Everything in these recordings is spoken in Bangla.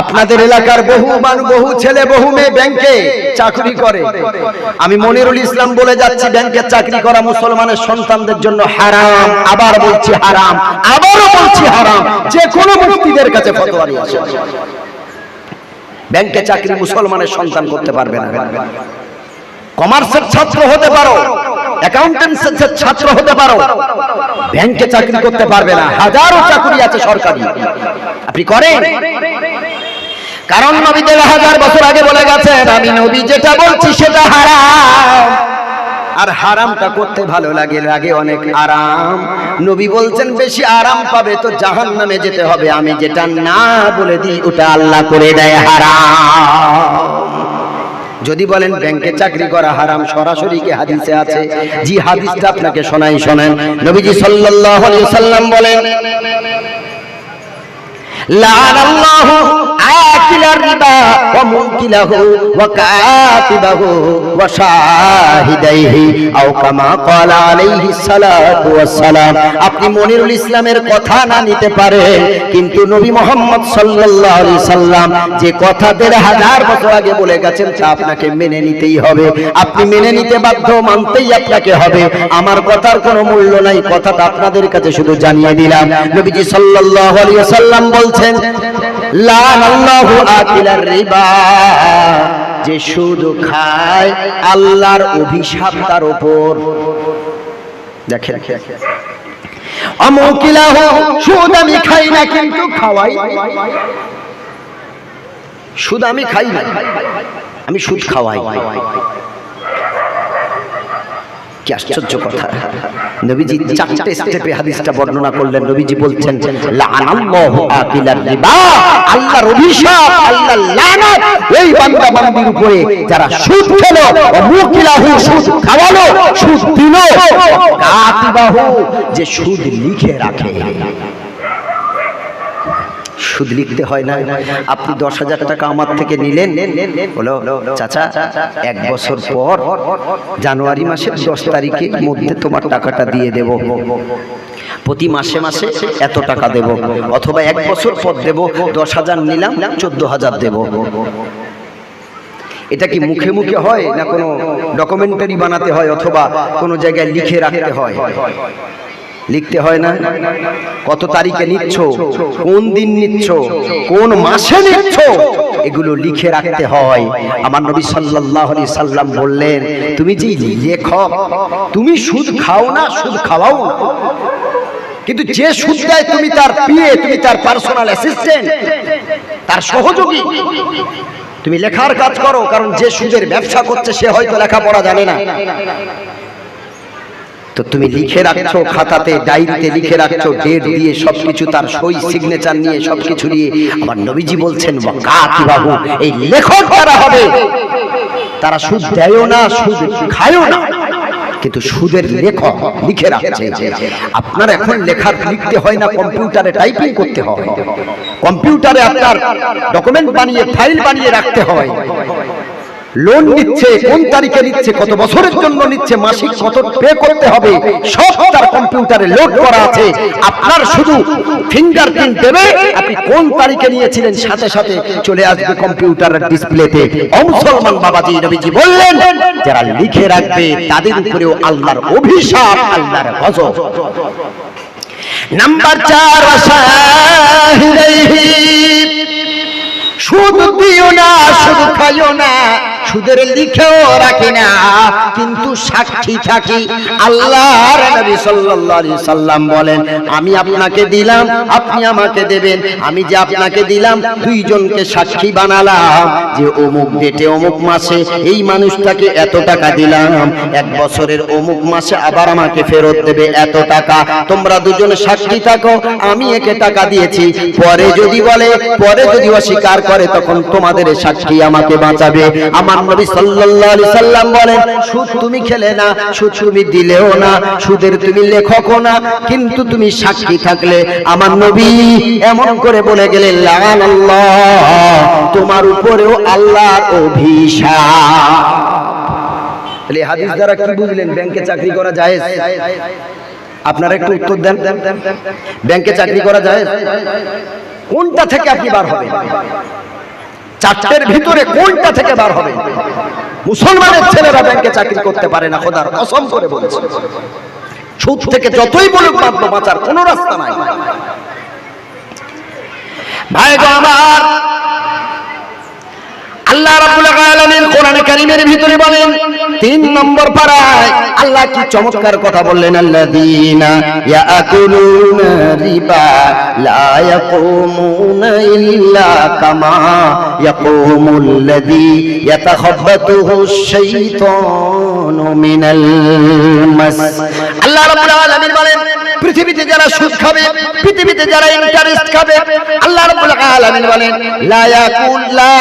আপনাদের এলাকার বহু মানুষ বহু ছেলে, বহু মেয়ে ব্যাংকে চাকরি করে। আমি মনিরুল ইসলাম বলে যাচ্ছি, ব্যাংকে চাকরি করা মুসলমানের সন্তানদের জন্য হারাম। আবার বলছি হারাম। আবারও বলছি হারাম। যে কোনো মুক্তিদের কাছে ফতোয়া ব্যাংকে চাকরি মুসলমানের সন্তান করতে পারবে না। কমার্সের ছাত্র হতে পারো অ্যাকাউন্টেন্সের ছাত্র হতে পারো, ব্যাংকে চাকরি করতে পারবে না। হাজারো চাকরি আছে সরকারি। আপনি করেন? কারণ নবী দেড় হাজার বছর আগে বলে গেছেন, আমি নবী যেটা বলছি সেটা হারাম। আর হারামটা করতে ভালো লাগে লাগে অনেক আরাম। নবী বলছেন, বেশি আরাম পাবে তো জাহান নামে যেতে হবে। আমি যেটা না বলে দিই, ওটা আল্লাহ করে দেয়, হারাম। যদি বলেন, ব্যাংকে চাকরি করা হারাম, সরাসরি কি হাদিসে আছে? জি, হাদিসটা আপনাকে শোনাই, শোনেন। নবীজি সাল্লাল্লাহু আলাইহি সাল্লাম বলেন লা আল্লাহু آكل الربا ومنكله وكاتبه وشاهديه أو كما قال عليه الصلاة والسلام আপনি মনিরুল ইসলামের কথা না নিতে পারেন কিন্তু নবী মোহাম্মদ সাল্লাল্লাহু আলাইহি সাল্লাম যে কথা দেড় হাজার বছর আগে বলে গেছেন তা আপনাকে মেনে নিতেই হবে আপনি মেনে নিতে বাধ্য মানতেই আপনাকে হবে আমার কথার কোনো মূল্য নাই কথাটা আপনাদের কাছে শুধু জানিয়ে দিলাম নবীজি সাল্লাল্লাহু আলাইহি সাল্লাম বলছেন লানাল্লাহু আকিলার রিবা যে সুদ খায় আল্লাহর অভিশাপ তার উপর। দেখেন। অমুকিলাহ সুদ আমি খাই না কিন্তু খাওয়াই। সুদ আমি খাই না আমি সুদ খাওয়াই। কি আশ্চর্য কথা। নবীজি চারটে স্টেপে হাদিসটা বর্ণনা করলেন। নবীজি বলছেন লানাল্লাহু আকিলার রিবা আল্লাহর অভিশাপ আল্লাহর লানত। ওই বান্দা বান্দির উপরে যারা সুদ খেলো ও মুকিলাহু সুদ খাওয়ালো সুদ দিল কাতিবাহু যে সুদ লিখে রাখে। সুদ লিখতে হয় না। আপনি দশ হাজার টাকা আমার থেকে নিলেন। হলো চাচা, এক বছর পর জানুয়ারি মাসের দশ তারিখের মধ্যে তোমার টাকাটা দিয়ে দেব। প্রতি মাসে মাসে এত টাকা দেব। অথবা এক বছর পর দেব, দশ হাজার নিলাম, চোদ্দ হাজার দেব। এটা কি মুখে মুখে হয় না কোনো ডকুমেন্টারি বানাতে হয় অথবা কোনো জায়গায় লিখে রাখতে হয়? লিখতে হয় না। কত তারিখে নিচ্ছ? কোন দিন নিচ্ছ? কোন মাসে নিচ্ছ? এগুলো লিখে রাখতে হয়। আমার নবী সাল্লাল্লাহু আলাইহি সাল্লাম বললেন, তুমি যে লেখক তুমি সুদ খাও না, সুদ খাওয়াও না। কিন্তু যে সুদ দেয় তুমি তার পিএ, তুমি তার পার্সোনাল অ্যাসিস্ট্যান্ট, তার সহযোগী। তুমি লেখার কাজ করো, কারণ যে সুদের ব্যবসা করছে সে হয়তো লেখাপড়া জানে না। তো তুমি লিখে রাখছো, খাতাতে ডায়েরিতে লিখে রাখছো, ডেট দিয়ে সবকিছু, তার সই সিগনেচার নিয়ে সবকিছু নিয়ে। আমার নবীজি বলছেন বাবু? এই লেখক যারা হবে। তারা সুদ দেয়ও না, সুদ খায়ও না। কিন্তু সুদের লেখক লিখে রাখছে। আপনার এখন লেখার লিখতে হয় না, কম্পিউটারে টাইপিং করতে হয়। কম্পিউটারে আপনার ডকুমেন্ট বানিয়ে ফাইল বানিয়ে রাখতে হয়। লোন নিচ্ছে, কোন তারিখে নিচ্ছে, কত বছরের জন্য নিচ্ছে, মাসিক কত পে করতে হবে, সব তার কম্পিউটারে লোড করা আছে। আপনার শুধু ফিঙ্গারপ্রিন্ট দেবে, আপনি কোন তারিখে নিয়েছিলেন, সাথে সাথে চলে আসবে কম্পিউটারের ডিসপ্লেতে। মুসলমান বাবাজি, নবীজি বললেন, যারা লিখে রাখবে, তাদের উপরেও আল্লাহর অভিশাপ, আল্লাহর গজব। নাম্বার চার আশাহিরাইহি সুদ দিও না সুদ খাইও না সুদের লিখেও রাখি না। কিন্তু সাক্ষী থাকি আল্লাহর নবী সাল্লাল্লাহু আলাইহি সাল্লাম বলেন, আমি আপনাকে দিলাম, আপনি আমাকে দেবেন। আমি যে আপনাকে দিলাম, দুইজনকে সাক্ষী বানালাম যে অমুক ডেটে অমুক মাসে এই মানুষটাকে এত টাকা দিলাম। এক বছরের অমুক মাসে আবার আমাকে ফেরত দেবে এত টাকা। তোমরা দুজনে সাক্ষী থাকো, আমি একে টাকা দিয়েছি। পরে যদি বলে, পরে যদি অস্বীকার করে, তখন তোমাদের সাক্ষী আমাকে বাঁচাবে। আমার নবী সাল্লাল্লাহু সাল্লাম বলেন, সুদ তুমি খেলে না, সুদ তুমি দিলেও না, সুদের তুমি লেখকও না, কিন্তু তুমি সাক্ষী থাকলে আমার নবী এমন করে বলে গেলেন লাগান আল্লাহ তোমার উপরেও আল্লাহর অভিশাপ। তাহলে হাদিস দ্বারা কি বুঝলেন, ব্যাংকে চাকরি করা যায় আপনারা একটু উত্তর দেন। ব্যাংকে চাকরি করা যায় কোনটা থেকে আপনি বার হবেন? চারটের ভিতরে কোনটা থেকে বার হবে? মুসলমানের ছেলেরা ব্যাংকে চাকরি করতে পারে না, খোদার কসম করে বলছে। সুদ থেকে যতই বলুক বাধ্য বাঁচার কোনো রাস্তা নাই। ভাই আমার আল্লাহ রাব্বুল আলামিন কোরআনে কারীমের ভিতরে বলেন, তিন নম্বর পারায় আল্লাহ কি চমৎকার কথা বললেন, আল্লাযীনা ইয়াকুলুনা রিবা লা ইয়াকুমুনা ইল্লা কামা ইয়াকুমুল লাযী ইয়াতাখাব্বাতুহু আশ-শাইতানু মিনাল মাস। আল্লাহ রাব্বুল আলামিন বলেন, পৃথিবীতে যারা সুদ খাবে, পৃথিবীতে যারা ইন্টারেস্ট খাবে, আল্লাহ রাব্বুল আলামিন বলেন, লা ইয়াকুল লা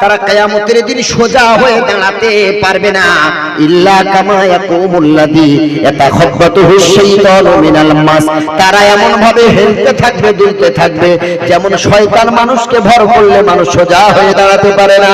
তারা দিন সোজা হয়ে দাঁড়াতে পারবে না। যেমন শয়তান মানুষকে ভর করলে মানুষ সোজা হয়ে দাঁড়াতে পারে না।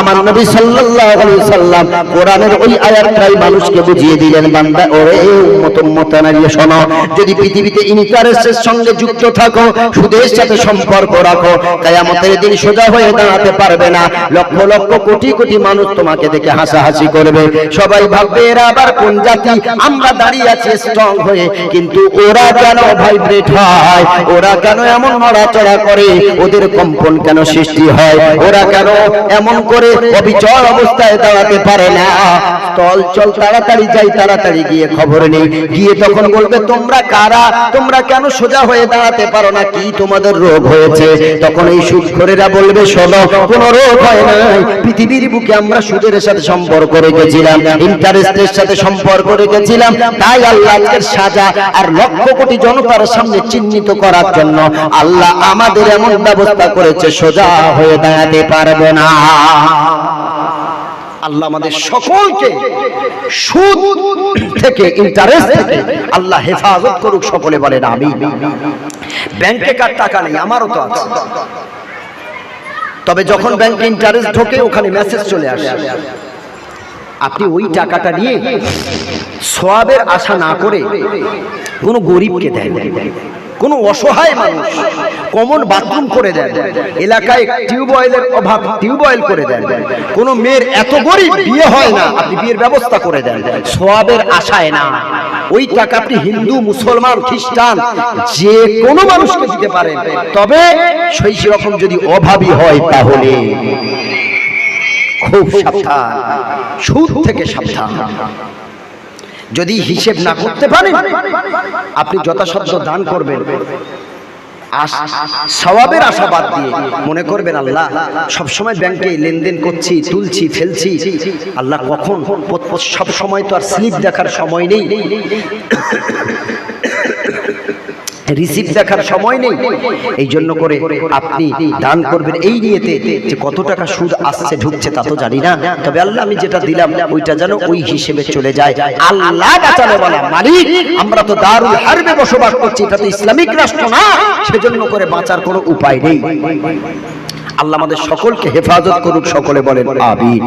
আমার নবী সাল্লাম কোরআনের ওই আয়াতটাই মানুষকে বুঝিয়ে দিলেন, বান্দা, ওরে উম্মত উম্মতানারী শোনো, যদি পৃথিবীতে ইন্টারেস্টের সঙ্গে যুক্ত থাকো, সুদের সাথে সম্পর্ক রাখো। কিয়ামতের দিন সোজা হয়ে দাঁড়াতে পারবে না। লক্ষ লক্ষ কোটি কোটি মানুষ তোমাকে দেখে হাসাহাসি করবে। সবাই ভাববে, এরা আবার কোন জাতি? আমরা দাঁড়িয়ে আছি স্ট্রং হয়ে। কিন্তু ওরা কেন ভাইব্রেট হয়? ওরা কেন এমন নড়াচড়া করে? ওদের কম্পন কেন সৃষ্টি হয়? ওরা কেন এমন করে অবিচল অবস্থায় দাঁড়াতে পারে না? চল চল, তাড়াতাড়ি যাই, তাড়াতাড়ি গিয়ে খবর নেই। গিয়ে তখন বলবে, তোমরা কারা? তোমরা কেন সোজা হয়ে দাঁড়াতে পারো না? কি তোমাদের রোগ হয়েছে, তখন এই সুদখোরেরা বলবে, শোনো, কোন রোগ হয় নাই। পৃথিবীর বুকে আমরা সুদের সাথে সম্পর্ক রেখেছিলাম, ইন্টারেস্টের সাথে সম্পর্ক রেখেছিলাম। তাই আল্লাহ আজকের সাজা আর লক্ষ কোটি জনতার সামনে চিহ্নিত করার জন্য আল্লাহ আমাদের এমন ব্যবস্থা করেছে, সোজা হয়ে দাঁড়াতে পারবে না। আল্লাহ আমাদের সকলকে সুদ থেকে ইন্টারেস্ট থেকে আল্লাহ হেফাজত করুক সকলে বলেন আমি ব্যাংকে কার টাকা নেই? আমারও তো আছে। তবে যখন ব্যাংকে ইন্টারেস্ট ঢোকে ওখানে মেসেজ চলে আসে। আপনি ওই টাকাটা নিয়ে সোয়াবের আশা না করে কোনো গরিবকে দেন। কোনো অসহায় মানুষ কমন বাথরুম করে দেন, এলাকায় টিউবওয়েলের অভাব টিউবওয়েল করে দেন, কোনো মেয়ের এত গরিব বিয়ে হয় না, আপনি বিয়ের ব্যবস্থা করে দেন সোয়াবের আশায় না। ওই টাকা আপনি হিন্দু, মুসলমান, খ্রিস্টান, যে কোনো মানুষকে দিতে পারেন, তবে সেই রকম যদি অভাবী হয় তাহলে খুব সাবধান, সুদ থেকে সাবধান। যদি হিসেব না করতে পারেন, আপনি যথাসাধ্য দান করবেন। সবাবের আশাবাদ দিয়ে মনে করবেন, আল্লাহ, সবসময় ব্যাংকে লেনদেন করছি, তুলছি, ফেলছি। আল্লাহ কখন, সব সময় তো আর স্লিপ দেখার সময় নেই। রিসিভ দেখার সময় নেই। এই জন্য করে আপনি দান করবেন এই নিয়েতে যে কত টাকা সুদ আসছে, ঢুকছে, তা তো জানি না। তবে আল্লাহ আমি যেটা দিলাম, ওইটা যেন ওই হিসেবে চলে যায়। আল্লাহ বাঁচালে বলা মালিক। আমরা তো দারুল হারবে বসবাস করছি, এটা তো ইসলামিক রাষ্ট্র না। সেজন্য করে বাঁচার কোনো উপায় নেই। আল্লাহ আমাদের সকলকে হেফাজত করুক, সকলে বলেন, আমিন।